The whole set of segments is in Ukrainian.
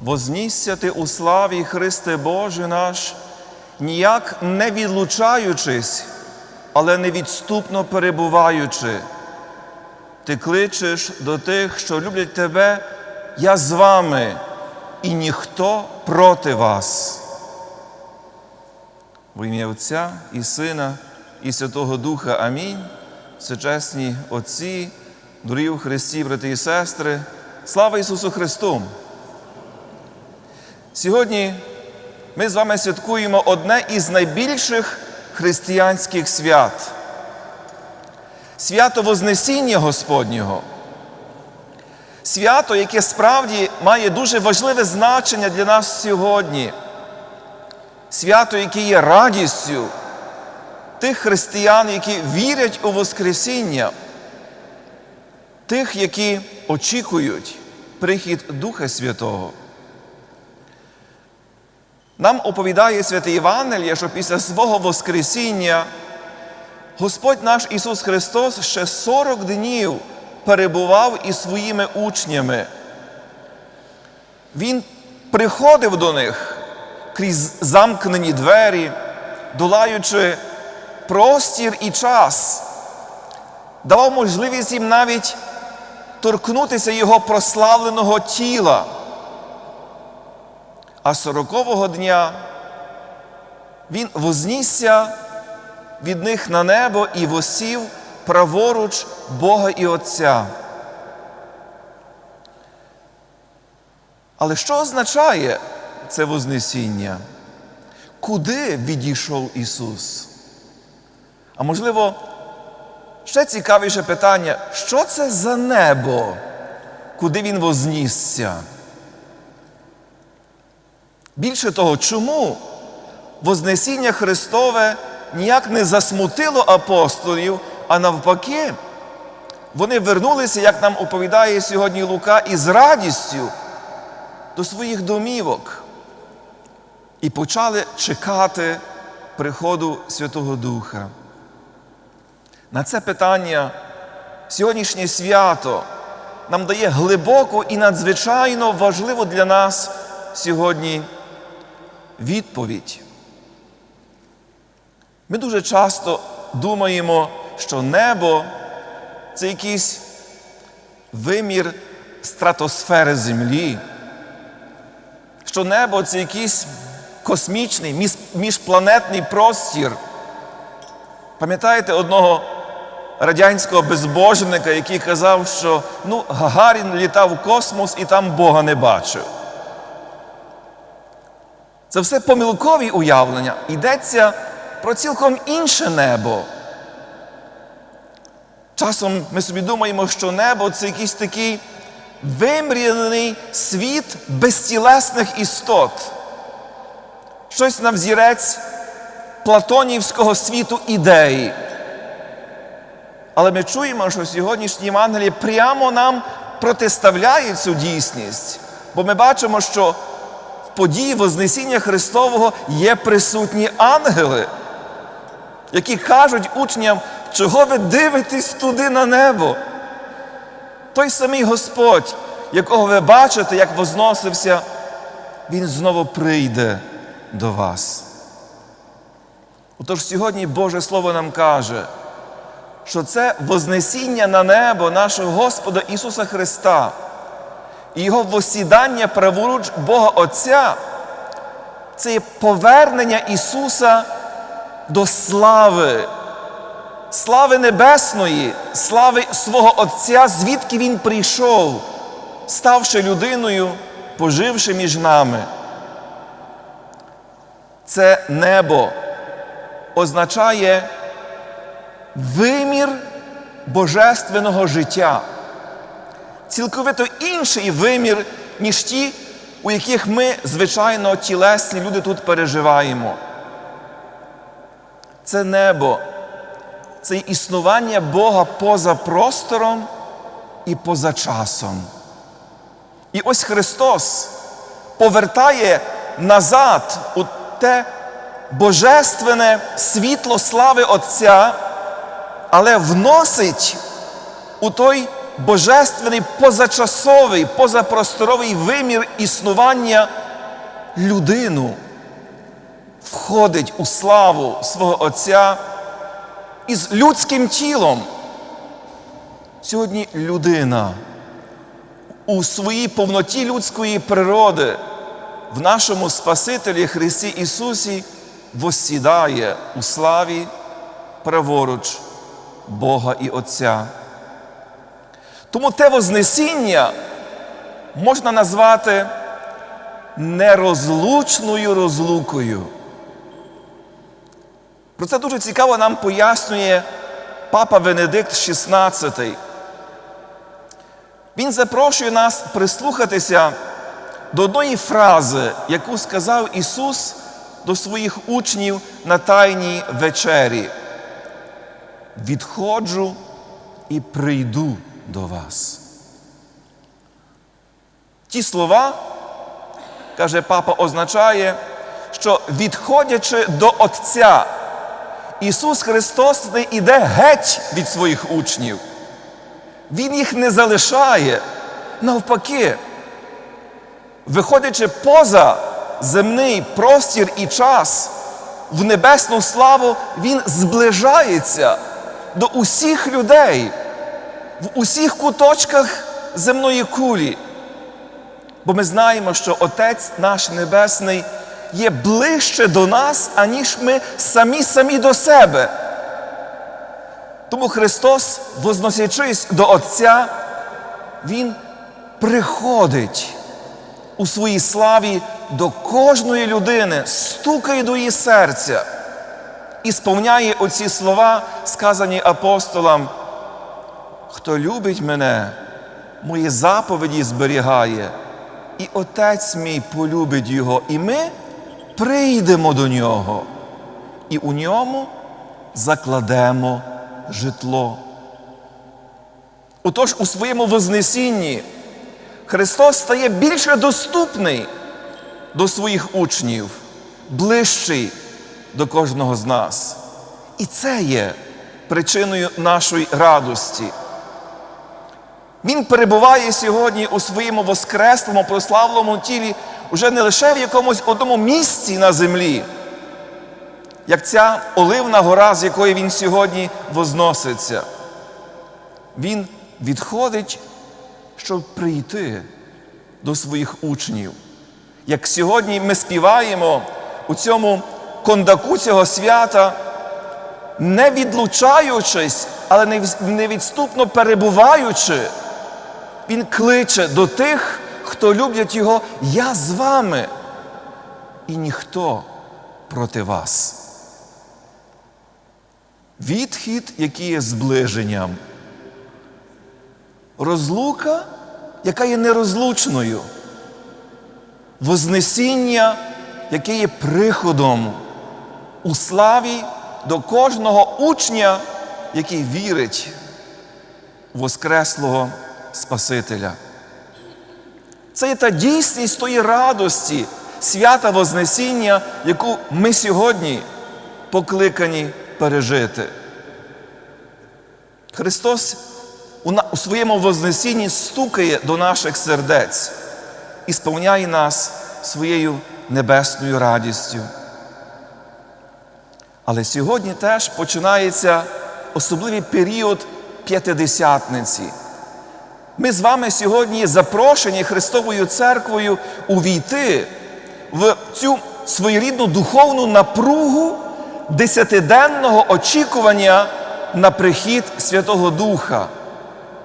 Вознісся ти у славі, Христе Боже наш, ніяк не відлучаючись, але невідступно перебуваючи. Ти кличеш до тих, що люблять тебе, я з вами, і ніхто проти вас. В ім'я Отця і Сина, і Святого Духа Амінь. Всечесні Отці, дорогі у Христі, брати і сестри, слава Ісусу Христу! Сьогодні ми з вами святкуємо одне із найбільших християнських свят свято Вознесіння Господнього. Свято, яке справді має дуже важливе значення для нас сьогодні. Свято, яке є радістю тих християн, які вірять у Воскресіння, тих, які очікують прихід Духа Святого. Нам оповідає святе Євангеліє, що після свого Воскресіння Господь наш Ісус Христос ще 40 днів перебував із своїми учнями. Він приходив до них крізь замкнені двері, долаючи простір і час, давав можливість їм навіть торкнутися Його прославленого тіла. А сорокового дня Він вознісся від них на небо і восів праворуч Бога і Отця. Але що означає це Вознесіння? Куди відійшов Ісус? А можливо, ще цікавіше питання, що це за небо, куди Він вознісся? Більше того, чому Вознесіння Христове ніяк не засмутило апостолів, а навпаки, вони вернулися, як нам оповідає сьогодні Лука, із радістю до своїх домівок і почали чекати приходу Святого Духа. На це питання сьогоднішнє свято нам дає глибоку і надзвичайно важливу для нас сьогодні відповідь. Ми дуже часто думаємо, що небо це якийсь вимір стратосфери Землі, що небо це якийсь космічний, міжпланетний простір. Пам'ятаєте одного радянського безбожника, який казав, що ну, Гагарін літав в космос і там Бога не бачив. Це все помилкові уявлення. Йдеться про цілком інше небо. Часом ми собі думаємо, що небо це якийсь такий вимріяний світ безтілесних істот. Щось на взірець платонівського світу ідеї. Але ми чуємо, що сьогоднішній Євангеліє прямо нам протиставляє цю дійсність, бо ми бачимо, що події Вознесіння Христового є присутні ангели, які кажуть учням, чого ви дивитесь туди на небо. Той самий Господь, якого ви бачите, як возносився, Він знову прийде до вас. Отож сьогодні Боже Слово нам каже, що це Вознесіння на небо нашого Господа Ісуса Христа Його восідання праворуч Бога Отця, це є повернення Ісуса до слави, слави небесної, слави свого Отця, звідки Він прийшов, ставши людиною, поживши між нами. Це небо означає вимір божественного життя, цілковито інший вимір, ніж ті, у яких ми, звичайно, тілесні люди тут переживаємо. Це небо, це існування Бога поза простором і поза часом. І ось Христос повертає назад у те божественне світло слави Отця, але вносить у той божественний позачасовий, позапросторовий вимір існування людину входить у славу свого Отця із людським тілом. Сьогодні людина у своїй повноті людської природи в нашому Спасителі Христі Ісусі воссідає у славі праворуч Бога і Отця. Тому те Вознесіння можна назвати нерозлучною розлукою. Про це дуже цікаво нам пояснює Папа Венедикт XVI. Він запрошує нас прислухатися до одної фрази, яку сказав Ісус до своїх учнів на Тайній вечері. Відходжу і прийду до вас. Ті слова, каже папа, означає, що відходячи до Отця, Ісус Христос не іде геть від своїх учнів. Він їх не залишає. Навпаки, виходячи поза земний простір і час, в небесну славу, Він зближається до усіх людей в усіх куточках земної кулі. Бо ми знаємо, що Отець наш Небесний є ближче до нас, аніж ми самі самі до себе. Тому Христос, возносячись до Отця, Він приходить у своїй славі до кожної людини, стукає до її серця і сповняє оці слова, сказані апостолам. Хто любить мене, мої заповіді зберігає, і Отець мій полюбить Його, і ми прийдемо до Нього, і у ньому закладемо житло. Отож, у своєму Вознесінні Христос стає більше доступний до своїх учнів, ближчий до кожного з нас. І це є причиною нашої радості. Він перебуває сьогодні у своєму воскреслому, прославленому тілі уже не лише в якомусь одному місці на землі, як ця оливна гора, з якої він сьогодні возноситься. Він відходить, щоб прийти до своїх учнів. Як сьогодні ми співаємо у цьому кондаку цього свята, не відлучаючись, але невідступно перебуваючи, Він кличе до тих, хто люблять Його, я з вами, і ніхто проти вас. Відхід, який є зближенням, розлука, яка є нерозлучною, Вознесіння, яке є приходом у славі до кожного учня, який вірить в Воскреслого Спасителя. Це є та дійсність тої радості, свята Вознесіння, яку ми сьогодні покликані пережити. Христос у своєму Вознесінні стукає до наших сердець і сповняє нас своєю небесною радістю. Але сьогодні теж починається особливий період п'ятидесятниці. Ми з вами сьогодні запрошені Христовою церквою увійти в цю своєрідну духовну напругу десятиденного очікування на прихід Святого Духа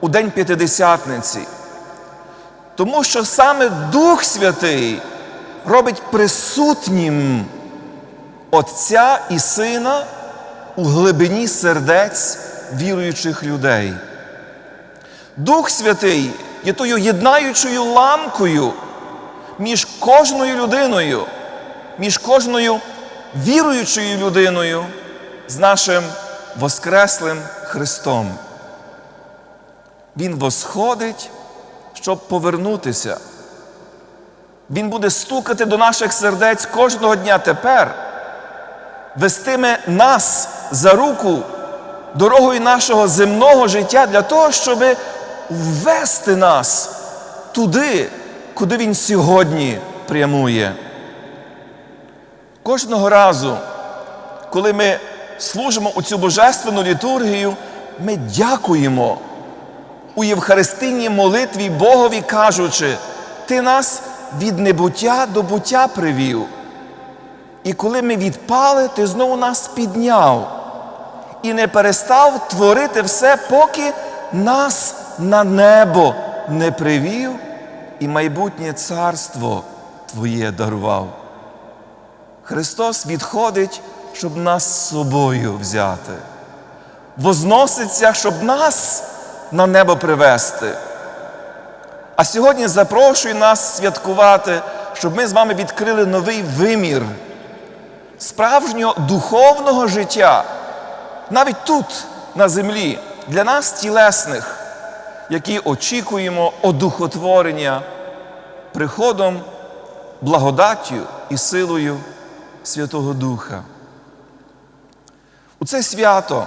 у День П'ятидесятниці. Тому що саме Дух Святий робить присутнім Отця і Сина у глибині сердець віруючих людей. Дух Святий є тою єднаючою ламкою між кожною людиною, між кожною віруючою людиною з нашим Воскреслим Христом. Він восходить, щоб повернутися. Він буде стукати до наших сердець кожного дня тепер, вестиме нас за руку дорогою нашого земного життя для того, щоб ввести нас туди, куди Він сьогодні прямує. Кожного разу, коли ми служимо у цю божественну літургію, ми дякуємо у Євхаристинній молитві Богові, кажучи, Ти нас від небуття до буття привів. І коли ми відпали, ти знову нас підняв і не перестав творити все, поки нас на небо не привів і майбутнє царство Твоє дарував. Христос відходить, щоб нас з собою взяти, возноситься, щоб нас на небо привести. А сьогодні запрошує нас святкувати, щоб ми з вами відкрили новий вимір справжнього духовного життя, навіть тут, на землі, для нас тілесних, які очікуємо одухотворення приходом, благодаттю і силою Святого Духа. У це свято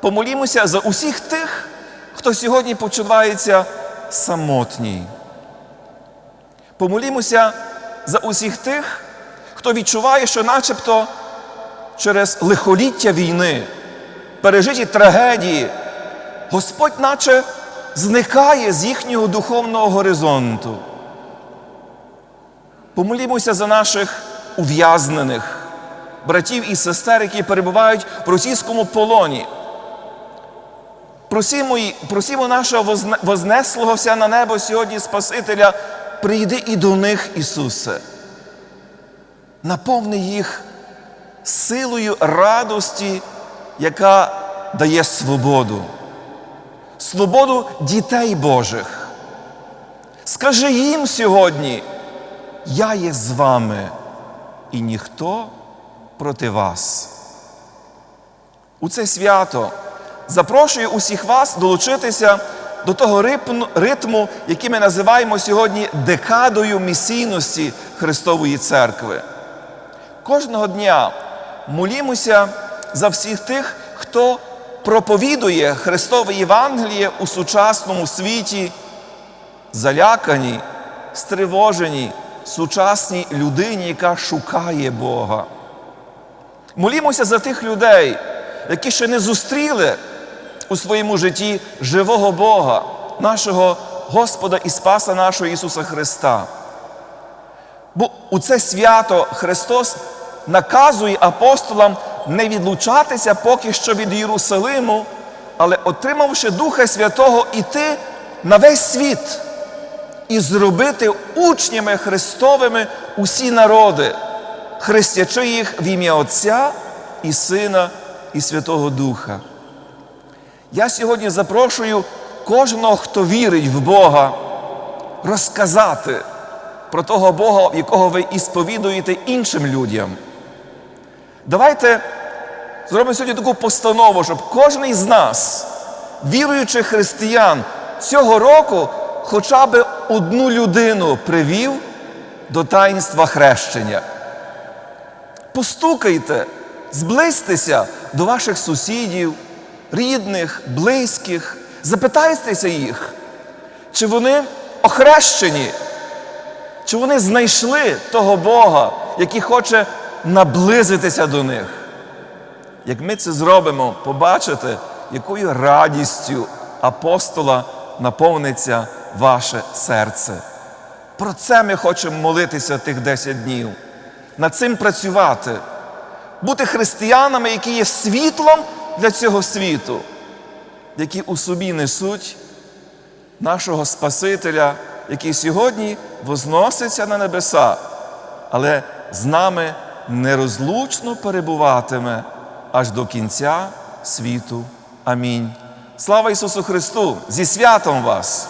помолімося за усіх тих, хто сьогодні почувається самотній. Помолімося за усіх тих, хто відчуває, що начебто через лихоліття війни, пережиті трагедії, Господь наче зникає з їхнього духовного горизонту. Помолімося за наших ув'язнених, братів і сестер, які перебувають в російському полоні. Просімо, просімо нашого вознеслогося на небо сьогодні Спасителя, прийди і до них, Ісусе. Наповни їх силою радості, яка дає свободу, свободу дітей Божих. Скажи їм сьогодні, я є з вами, і ніхто проти вас. У це свято запрошую усіх вас долучитися до того ритму, який ми називаємо сьогодні декадою місійності Христової Церкви. Кожного дня молімося за всіх тих, хто проповідує Христове Євангеліє у сучасному світі, заляканій, стривоженій, сучасній людині, яка шукає Бога. Молімося за тих людей, які ще не зустріли у своєму житті живого Бога, нашого Господа і Спаса нашого Ісуса Христа. Бо у це свято Христос наказує апостолам не відлучатися поки що від Єрусалиму, але отримавши Духа Святого, іти на весь світ і зробити учнями Христовими усі народи, хрестячи їх в ім'я Отця і Сина і Святого Духа. Я сьогодні запрошую кожного, хто вірить в Бога, розказати про того Бога, якого ви і сповідуєте іншим людям. Давайте зробимо сьогодні таку постанову, щоб кожен із нас, віруючих християн, цього року хоча б одну людину привів до таїнства хрещення. Постукайте, зблизьтеся до ваших сусідів, рідних, близьких, запитайтеся їх, чи вони охрещені, чи вони знайшли того Бога, який хоче наблизитися до них. Як ми це зробимо, побачите, якою радістю апостола наповниться ваше серце. Про це ми хочемо молитися тих 10 днів, над цим працювати, бути християнами, які є світлом для цього світу, які у собі несуть нашого Спасителя, який сьогодні возноситься на небеса, але з нами нерозлучно перебуватиме аж до кінця світу. Амінь. Слава Ісусу Христу! Зі святом вас!